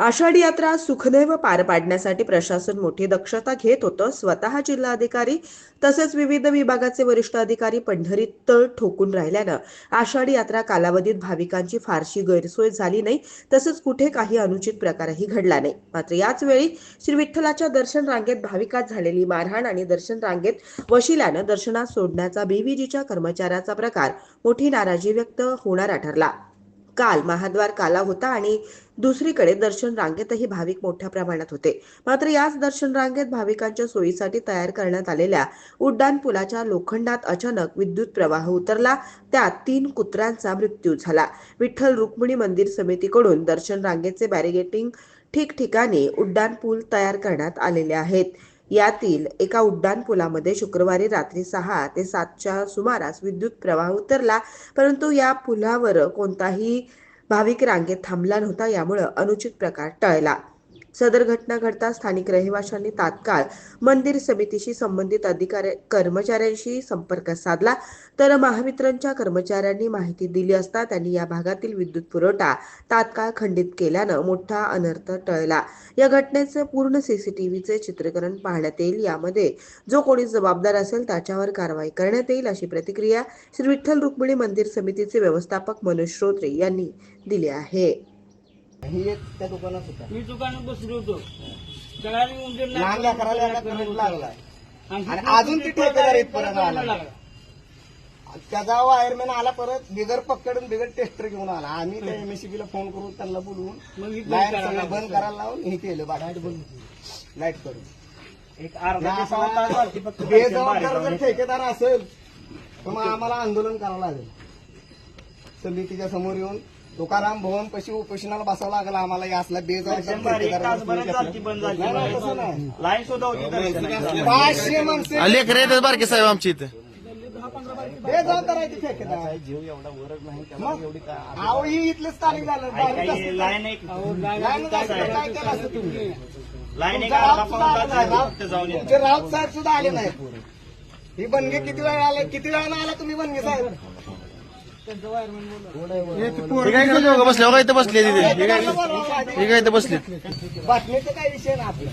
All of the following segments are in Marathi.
आषाढी यात्रा सुखदैव पार पाडण्यासाठी प्रशासन मोठी दक्षता घेत होतं. स्वतः जिल्हाधिकारी तसेच विविध विभागाचे वरिष्ठ अधिकारी पंढरीत तळ ठोकून राहिल्यानं आषाढी यात्रा कालावधीत भाविकांची फारशी गैरसोय झाली नाही. तसंच कुठे काही अनुचित प्रकारही घडला नाही. मात्र याच वेळी श्री विठ्ठलाच्या दर्शन रांगेत भाविकात झालेली मारहाण आणि दर्शन रांगेत वशिल्यानं दर्शनात सोडण्याचा बीव्हीजीच्या कर्मचाऱ्याचा प्रकार मोठी नाराजी व्यक्त होणारा ठरला. काल महाद्वार काला होता आणि दुसरीकडे दर्शन रांगेतही भाविक मोठ्या प्रमाणात होते. मात्र याच दर्शन रांगेत भाविकांच्या सोयीसाठी तयार करण्यात आलेल्या उड्डाण पुलाच्या लोखंडात अचानक विद्युत प्रवाह उतरला. त्यात तीन कुत्र्यांचा मृत्यू झाला. विठ्ठल रुक्मिणी मंदिर समितीकडून दर्शन रांगेचे बॅरिगेटिंग ठिकठिकाणी उड्डाण पूल तयार करण्यात आलेले आहेत. यातील एका उड्डाण पुलामध्ये शुक्रवारी रात्री सहा ते सातच्या सुमारास विद्युत प्रवाह उतरला परंतु या पुलावर कोणताही भाविक रांगेत थांबला नव्हता यामुळे अनुचित प्रकार टळला. सदर घटना घडता स्थानिक रहिवाशांनी तात्काळ मंदिर समितीशी संबंधित अधिकारी कर्मचाऱ्यांशी संपर्क साधला. तर महावितरणच्या कर्मचाऱ्यांनी माहिती दिली असता त्यांनी या भागातील विद्युत पुरवठा तात्काळ खंडित केल्यानं मोठा अनर्थ टळला. या घटनेचे पूर्ण सीसीटीव्हीचे चित्रीकरण पाहण्यात येईल. यामध्ये जो कोणी जबाबदार असेल त्याच्यावर कारवाई करण्यात येईल अशी प्रतिक्रिया श्री विठ्ठल रुक्मिणी मंदिर समितीचे व्यवस्थापक मनोज श्रोत्रे यांनी दिली आहे. ही एक त्या दुकानात होता. मी दुकानात बसलो होतो. सगळ्यांनी करंट आणि अजून ती ठेकेदार इथपर्यंत परत आला. त्याचा वायरमॅन आला परत बिगर पकडून बिगर टेस्टर घेऊन आला. आम्ही त्या एमएससीबी ला फोन करून त्यांना मग बोलवून बंद लाइट करायला सगळं बंद करायला लावून हे केलं बाकी लाइट करून. एक अर्धा बेजबाबदार जर ठेकेदार असेल तर मग आम्हाला आंदोलन करावं लागेल. समितीच्या समोर येऊन तुकाराम भवन पशी उपोषणाला बसावं लागेल आम्हाला या असला बेजबाबदार शंभर एक तास बरं ठेकेदार चालती बंद झाली नाही, नाही, तसं नाही. लाईन सुद्धा होती. पाचशे माणसं. बारके साहेब आमच्या इथं. बेजबाबदार आहे ते ठेकेदार जीव एवढा वरच नाही मग अहो ही इथले स्थानिक झालं. बाहेर काही कसं- लाईन एक लाईन तास आहे. काय केलं असं तुम्ही लाईन एक तुमचा अर्धा राऊत पाऊण सुद्धा तास आला. फक्त जाऊन नाही. येतो तुमचे राऊत साहेब सुद्धा आले नाही. ही बनगे किती वेळा आले? किती वेळा आला तुम्ही बनगे साहेब? बसले इथं बसले. तिथे काय काय इथं बसले बातमीचा काही विषय नाही आपला.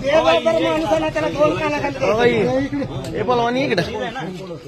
बेजबाबदार माणूस आहे ना, त्याला दोन कानाखाली हो पलवानी इकडे.